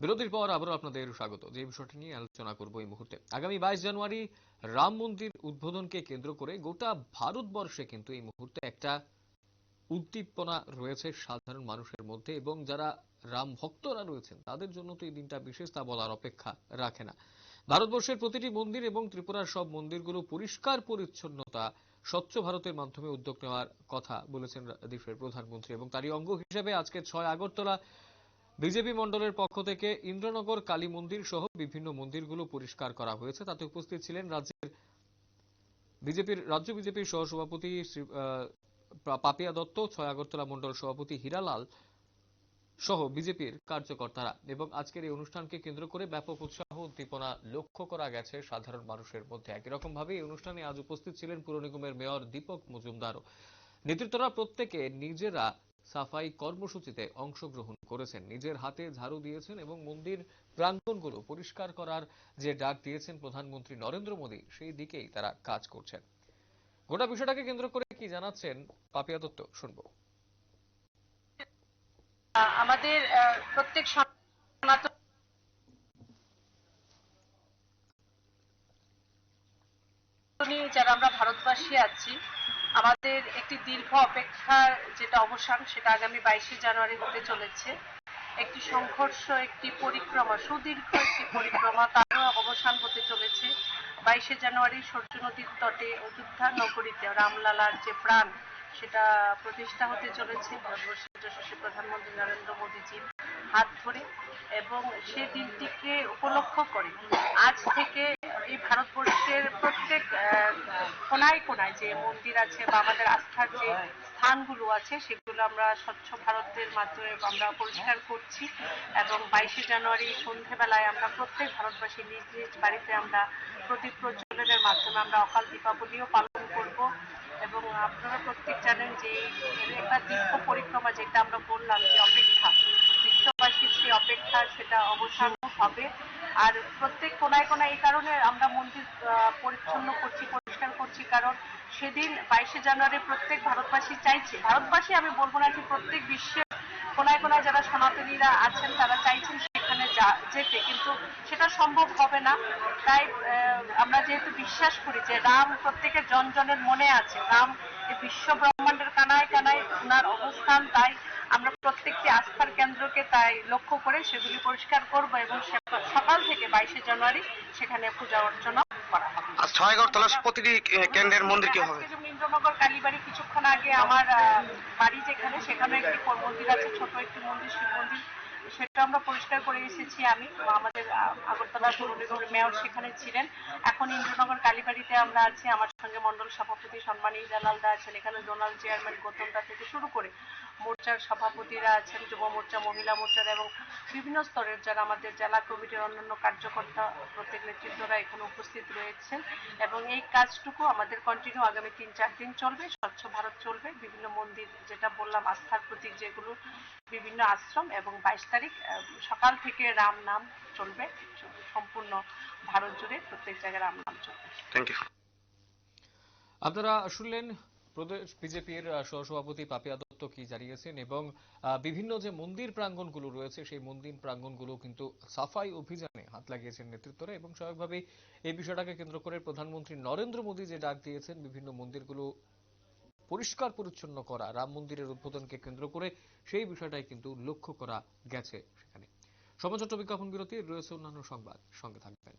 বিরতির পর আবারও আপনাদের স্বাগত। যে বিষয়টি নিয়ে আলোচনা করব এই মুহূর্তে। আগামী বাইশ জানুয়ারি রাম মন্দির উদ্বোধনকে কেন্দ্র করে গোটা ভারতবর্ষে কিন্তু এই মুহূর্তে একটা উদ্দীপনা রয়েছে সাধারণ মানুষের মধ্যে এবং যারা রাম ভক্তরা রয়েছেন, তাদের জন্য তো এই দিনটা বিশেষ তা বলার অপেক্ষা রাখে না। ভারতবর্ষের প্রতিটি মন্দির এবং ত্রিপুরার সব মন্দিরগুলো পরিষ্কার পরিচ্ছন্নতা, স্বচ্ছ ভারতের মাধ্যমে উদ্যোগ নেওয়ার কথা বলেছেন দেশের প্রধানমন্ত্রী এবং তারই অঙ্গ হিসেবে আজকে ছয় আগরতলা বিজেপি মণ্ডলের পক্ষ থেকে ইন্দ্রনগর, কালী মন্দির সহ বিভিন্ন মন্দিরগুলো পরিষ্কার করা হয়েছে। তাতে উপস্থিত ছিলেন রাজ্যের বিজেপির, রাজ্য বিজেপির সহসভাপতি পাপিয়া দত্ত, ছয় আগরতলা মণ্ডল সভাপতি হীরালাল সহ বিজেপির কার্যকর্তারা। এবং আজকের এই অনুষ্ঠানকে কেন্দ্র করে ব্যাপক উৎসাহ উদ্দীপনা লক্ষ্য করা গেছে সাধারণ মানুষের মধ্যে। একই রকম ভাবে এই অনুষ্ঠানে আজ উপস্থিত ছিলেন পুর নিগমের মেয়র দীপক মজুমদারও। নেতৃত্বরা প্রত্যেকে নিজেরা সাফাই কর্মসূচিতে অংশগ্রহণ করেছেন। নিজের হাতে ঝাড়ু দিয়েছেন এবং মন্দির প্রাঙ্গণগুলো পরিষ্কার করার যে ডাক দিয়েছেন প্রধানমন্ত্রী নরেন্দ্র মোদী, সেই দিকেই তারা কাজ করছেন। গোটা বিষয়টাকে কেন্দ্র করে কি জানাচ্ছেন পাপিয়া দত্ত, শুনব। আমাদের প্রত্যেক যারা আমরা ভারতবাসী আছি আমাদের একটি দীর্ঘ অপেক্ষার যেটা অবসান, সেটা আগামী বাইশে জানুয়ারি হতে চলেছে। একটি সংঘর্ষ, একটি পরিক্রমা, সুদীর্ঘ একটি পরিক্রমা, তারও অবসান হতে চলেছে। বাইশে জানুয়ারি সূর্য নদীর তটে অযোধ্যা নগরীতে রামলালার যে প্রাণ, সেটা প্রতিষ্ঠা হতে চলেছে। ভারতবর্ষের প্রধানমন্ত্রী নরেন্দ্র মোদীজির হাত ধরে এবং সে দিনটিকে উপলক্ষ করে। আজ থেকে এই ভারতবর্ষের কোনায় কোনায় যে মন্দির আছে বা আমাদের আস্থার যে স্থানগুলো আছে, সেগুলো আমরা স্বচ্ছ ভারতের মাধ্যমে আমরা পরিষ্কার করছি এবং বাইশে জানুয়ারি সন্ধেবেলায় আমরা প্রত্যেক ভারতবাসী নিজ নিজ বাড়িতে আমরা প্রদীপ প্রজ্বলনের মাধ্যমে আমরা অকাল দীপাবলিও পালন করব। এবং আপনারা প্রত্যেক জানেন যে একটা দীর্ঘ পরিক্রমা যেটা আমরা বললাম যে অপেক্ষা, বিশ্ববাসীর সেই অপেক্ষা সেটা অবসান হবে। আর প্রত্যেক কোনায় কোনায় এই কারণে আমরা মন্দির পরিচ্ছন্ন করছি করছি, কারণ সেদিন বাইশে জানুয়ারি প্রত্যেক ভারতবাসী চাইছে, ভারতবাসী আমি বলব না যে প্রত্যেক বিশ্বের কোনায় কোনায় যারা সনাতনীরা আছেন, তারা চাইছেন সেখানে যেতে, কিন্তু সেটা সম্ভব হবে না। তাই আমরা যেহেতু বিশ্বাস করি যে রাম প্রত্যেকের জন জনের মনে আছে, রাম বিশ্ব ব্রহ্মাণ্ডের কানায় কানায় ওনার অবস্থান, তাই আমরা প্রত্যেকটি আস্থার কেন্দ্রকে তাই লক্ষ্য করে সেগুলি পরিষ্কার করব এবং সকাল থেকে বাইশে জানুয়ারি সেখানে পূজা অর্চনা করা হবে। আর ছয় আগরতলার প্রতিটি কেন্দ্রের মন্দির কি হবে? কালীবাড়ি কিছুক্ষণ আগে আমার বাড়ি যেখানে, সেখানে একটি মন্দির আছে, ছোট একটি মন্দির, শিব মন্দির। সেটা আমরা পরিষ্কার করে এসেছি আমি। আমাদের আগরতলা মেয়র সেখানে ছিলেন। এখন ইন্দ্রনগর কালীবাড়িতে আমরা আছি। আমার সঙ্গে মন্ডল সভাপতি সম্মানী জালাল দা আছেন। এখানে জোনাল চেয়ারম্যান গৌতম দা থেকে শুরু করে মোর্চার সভাপতিরা আছেন যুব মোর্চা মহিলা মোর্চার এবং বিভিন্ন স্তরের যারা আমাদের জেলা কমিটির অন্যান্য কার্যকর্তা প্রত্যেক নেতৃত্বরা এখানে উপস্থিত রয়েছেন এবং এই কাজটুকু আমাদের কন্টিনিউ আগামী তিন চার দিন চলবে স্বচ্ছ ভারত চলবে। বিভিন্ন মন্দির যেটা বললাম আস্থার প্রতীক যেগুলো বিভিন্ন আশ্রম এবং বাইশ তারিখ সকাল থেকে রাম নাম চলবে সম্পূর্ণ ভারত জুড়ে প্রত্যেক জায়গায় রাম নাম চলবে। থ্যাংক ইউ আপনারা শুনলেন প্রদেশ বিজেপির সহসভাপতি পাপিয়া দত্ত কি জানিয়েছেন এবং বিভিন্ন যে মন্দির প্রাঙ্গণগুলো রয়েছে, সেই মন্দির প্রাঙ্গণগুলো কিন্তু সাফাই অভিযানে হাত লাগিয়েছেন নেতৃত্বরা এবং স্বাভাবিকভাবেই এই বিষয়টাকে কেন্দ্র করে প্রধানমন্ত্রী নরেন্দ্র মোদী যে ডাক দিয়েছেন, বিভিন্ন মন্দিরগুলো পরিষ্কার পরিচ্ছন্ন করা, রাম মন্দিরের উদ্বোধনকে কেন্দ্র করে সেই বিষয়টাই কিন্তু লক্ষ্য করা গেছে সেখানে। সমাজত্ব বিজ্ঞাপন বিরতি রয়েছে অন্যান্য সংবাদ, সঙ্গে থাকবেন।